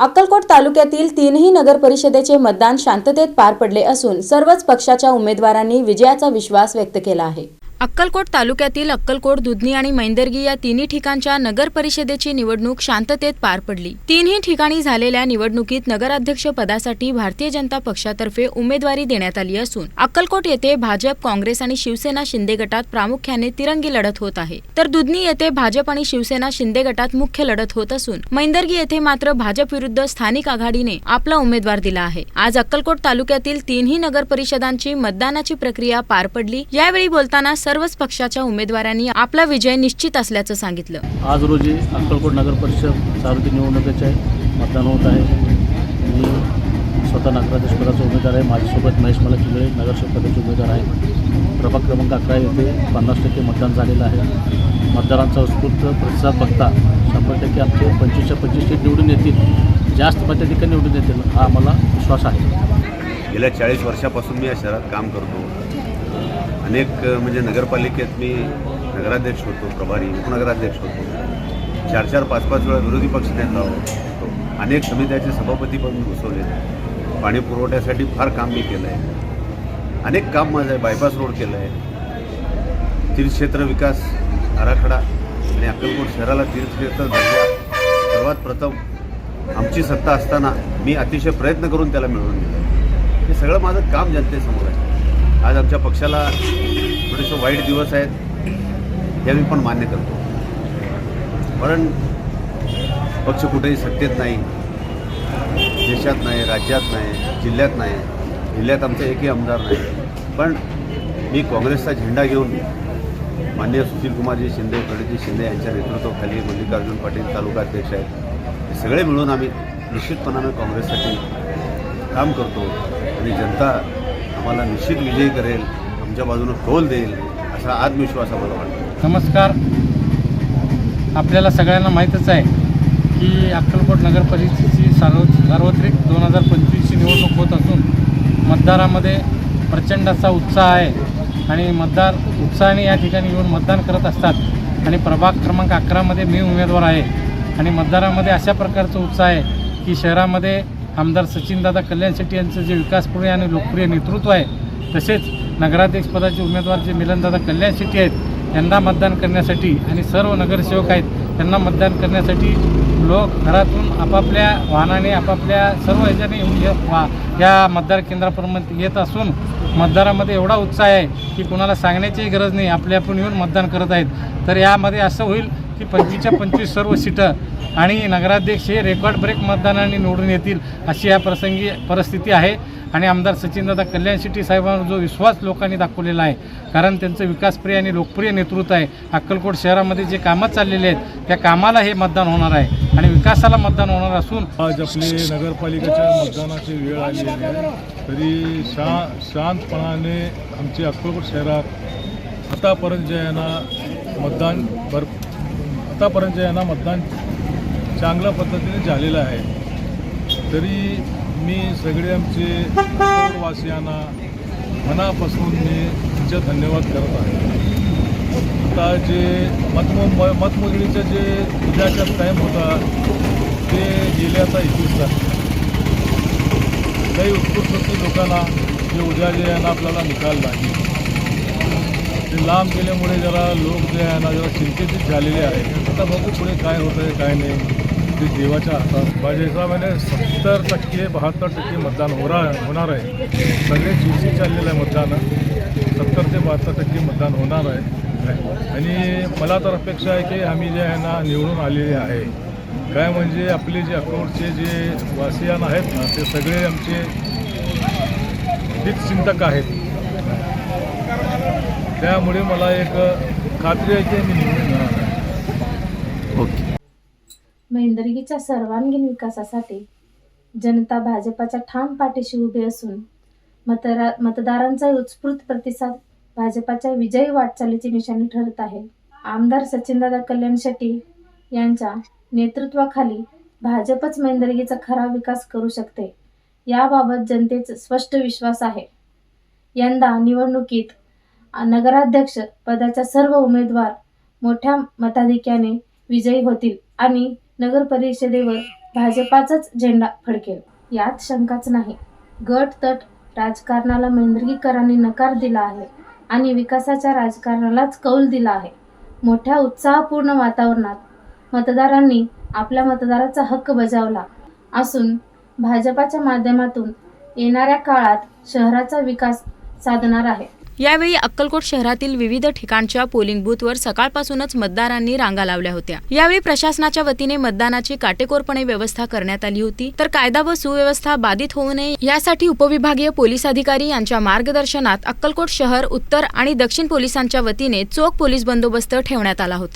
अक्कलकोट तालुक्यातील तीनही नगर परिषदेचे मतदान शांततेत पार पडले असून सर्वच पक्षाच्या उमेदवारांनी विजयाचा विश्वास व्यक्त केला आहे. अक्कलकोट तालुक्यातील अक्कलकोट दुधनी आणि मैंदर्गी या तिन्ही ठिकाणच्या नगर परिषदेची निवडणूक शांततेत पार पडली. तीनही ठिकाणी झालेल्या निवडणुकीत नगराध्यक्ष पदासाठी भारतीय जनता पक्षातर्फे उमेदवारी देण्यात आली असून अक्कलकोट येथे भाजप काँग्रेस आणि शिवसेना शिंदे गटात प्रामुख्याने तिरंगी लढत होत आहे. तर दुधनी येथे भाजप आणि शिवसेना शिंदे गटात मुख्य लढत होत असून मैंदर्गी येथे मात्र भाजप विरुद्ध स्थानिक आघाडीने आपला उमेदवार दिला आहे. आज अक्कलकोट तालुक्यातील तीनही नगर परिषदांची मतदानाची प्रक्रिया पार पडली. यावेळी बोलताना सर्वच पक्षाच्या उमेदवारांनी आपला विजय निश्चित असल्याचं सांगितलं. आज रोजी अक्कलकोट नगर परिषद सार्वत्रिक निवडणुकीचे मतदान होत आहे. मी स्वतः नगराध्यक्ष पदाचा उमेदवार आहे. माझ्यासोबत महेश मला चिंगळे नगरसेवक पदाचे उमेदवार आहे. प्रभाग क्रमांक अकरा येथे पन्नास टक्के मतदान झालेलं आहे. मतदारांचा उत्स्फूर्त प्रतिसाद बघता शंभर टक्के आमचे पंचवीसच्या पंचवीस सीट निवडून येतील. जास्त मताधिकारी निवडून येतील हा आम्हाला विश्वास आहे. गेल्या चाळीस वर्षापासून मी या शहरात काम करतो. अनेक म्हणजे नगरपालिकेत मी नगराध्यक्ष होतो प्रभारी उपनगराध्यक्ष होतो. चार चार पाच पाच वेळा विरोधी पक्ष नेता होतो. अनेक समित्याचे सभापती पण मी घुसवले पाणी पुरवठ्यासाठी फार काम मी केलं आहे अनेक काम माझं आहे बायपास रोड केलं आहे तीर्थक्षेत्र विकास आराखडा आणि अक्कलकोट शहराला तीर्थक्षेत्र दर्जा सर्वात प्रथम आमची सत्ता असताना मी अतिशय प्रयत्न करून त्याला मिळवून दिलं. हे सगळं माझं काम जनतेसमोर आहे. आज आमच्या पक्षाला थोडेसे वाईट दिवस आहेत हे मी पण मान्य करतो. कारण पक्ष कुठेही सत्तेत नाही देशात नाही राज्यात नाही जिल्ह्यात नाही जिल्ह्यात आमचा एकही आमदार नाही. पण मी काँग्रेसचा झेंडा घेऊन माननीय सुशीलकुमारजी शिंदे प्रणितजी शिंदे यांच्या नेतृत्वाखाली मल्लिकार्जुन पाटील तालुका अध्यक्ष आहेत. हे सगळे मिळून आम्ही निश्चितपणानं काँग्रेससाठी काम करतो आणि जनता आम्हाला निश्चित विजयी करेल आमच्या बाजूनं कौल देईल असा आत्मविश्वास आम्हाला वाटतो. नमस्कार. आपल्याला सगळ्यांना माहीतच आहे की अक्कलकोट नगर परिषदेची सार्व सार्वत्रिक दोन हजार पंचवीसची निवडणूक होत असून मतदारामध्ये प्रचंड असा उत्साह आहे आणि मतदार उत्साहाने या ठिकाणी येऊन मतदान करत असतात. आणि प्रभाग क्रमांक अकरामध्ये मी उमेदवार आहे. आणि मतदारामध्ये अशा प्रकारचा उत्साह आहे की शहरामध्ये आमदार सचिनदादा कल्याण शेट्टी यांचं जे विकासप्रिय आणि लोकप्रिय नेतृत्व आहे तसेच नगराध्यक्षपदाचे उमेदवार जे मिलनदादा कल्याण शेट्टी आहेत यांना मतदान करण्यासाठी आणि सर्व नगरसेवक आहेत त्यांना मतदान करण्यासाठी लोक घरातून आपापल्या वाहनाने आपापल्या सर्व ह्याच्याने येऊन वा या मतदार केंद्रापर्यंत येत असून मतदारामध्ये एवढा उत्साह आहे की कुणाला सांगण्याचीही गरज नाही आपले आपण येऊन मतदान करत आहेत. तर यामध्ये असं होईल की पंचवीसच्या पंचवीस सर्व सीटं आणि नगराध्यक्ष हे रेकॉर्ड ब्रेक मतदानाने निवडून येतील अशी या प्रसंगी परिस्थिती आहे. आणि आमदार सचिनदादा कल्याण शेट्टी साहेबांवर जो विश्वास लोकांनी दाखवलेला आहे कारण त्यांचं विकासप्रिय आणि लोकप्रिय नेतृत्व आहे. अक्कलकोट शहरामध्ये जे कामं चाललेले आहेत त्या कामाला हे मतदान होणार आहे. आणि विकासाला मतदान होणार असून आज आपली नगरपालिकेच्या मतदानाची वेळ आली आहे. तरी शा शांतपणाने आमचे अक्कलकोट शहरात आतापर्यंत जे आहे ना मतदान भर आतापर्यंत जे आहे ना मतदान चांगल्या पद्धतीने झालेलं आहे. तरी मी सगळे आमचे वासियांना मनापासून मी तुमचे धन्यवाद करत आहे. आता जे मतमो मतमोजणीचं जे उद्याचा टाईम होता ते गेल्याचा आता एकवीस काही उत्कृष्ट लोकांना जे उद्या जे आहे ना आपल्याला निकाल नाही ते लांब गेल्यामुळे जरा लोक जे आहे ना जरा चिंतेचित झालेले आहेत आता बघू पुढे काय होतं आहे काय नाही. ते देवाच्या हातात. माझ्या हिशोबाने सत्तर टक्के बहात्तर टक्के मतदान होणार होणार आहे. सगळे चुरशी चाललेलं आहे मतदान. सत्तर ते बहात्तर टक्के मतदान होणार आहे. आणि मला तर अपेक्षा आहे की आम्ही जे आहे ना निवडून आलेले आहे. काय म्हणजे आपले जे अकोटचे जे वासियान आहेत ना ते सगळे आमचे हितचिंतक आहेत. त्यामुळे मला एक खात्री आहे की मी निवडून येणार आहे. ओके. मेंदर्गीच्या सर्वांगीण विकासासाठी जनता भाजपाच्या ठाम पाठीशी उभी असून मतरा मतदारांचा उत्स्फूर्त प्रतिसाद भाजपाच्या विजयी वाटचालीची निशाणी ठरत आहे. आमदार सचिनदादा कल्याण शेट्टी यांच्या नेतृत्वाखाली भाजपच मेंदर्गीचा खरा विकास करू शकते याबाबत जनतेचा स्पष्ट विश्वास आहे. यंदा निवडणुकीत नगराध्यक्ष पदाच्या सर्व उमेदवार मोठ्या मताधिक्याने विजयी होतील आणि नगर परिषदेवर भाजपाचाच झेंडा फडकेल. यात शंकाच नाही. गट तट राजकारणाला मेंदर्गीकरांनी नकार दिला आहे आणि विकासाच्या राजकारणालाच कौल दिला आहे. मोठ्या उत्साहपूर्ण वातावरणात मतदारांनी आपल्या मतदाराचा हक्क बजावला असून भाजपाच्या माध्यमातून येणाऱ्या काळात शहराचा विकास साधणार आहे. यावेळी अक्कलकोट शहरातील विविध ठिकाणच्या पोलिंग बूथवर सकाळपासूनच मतदारांनी रांगा लावल्या होत्या. यावेळी प्रशासनाच्या वतीने मतदानाची काटेकोरपणे व्यवस्था करण्यात आली होती. तर कायदा व सुव्यवस्था बाधित होऊ नये यासाठी उपविभागीय पोलीस अधिकारी यांच्या मार्गदर्शनात अक्कलकोट शहर उत्तर आणि दक्षिण पोलिसांच्या वतीने चोख पोलीस बंदोबस्त ठेवण्यात आला होता.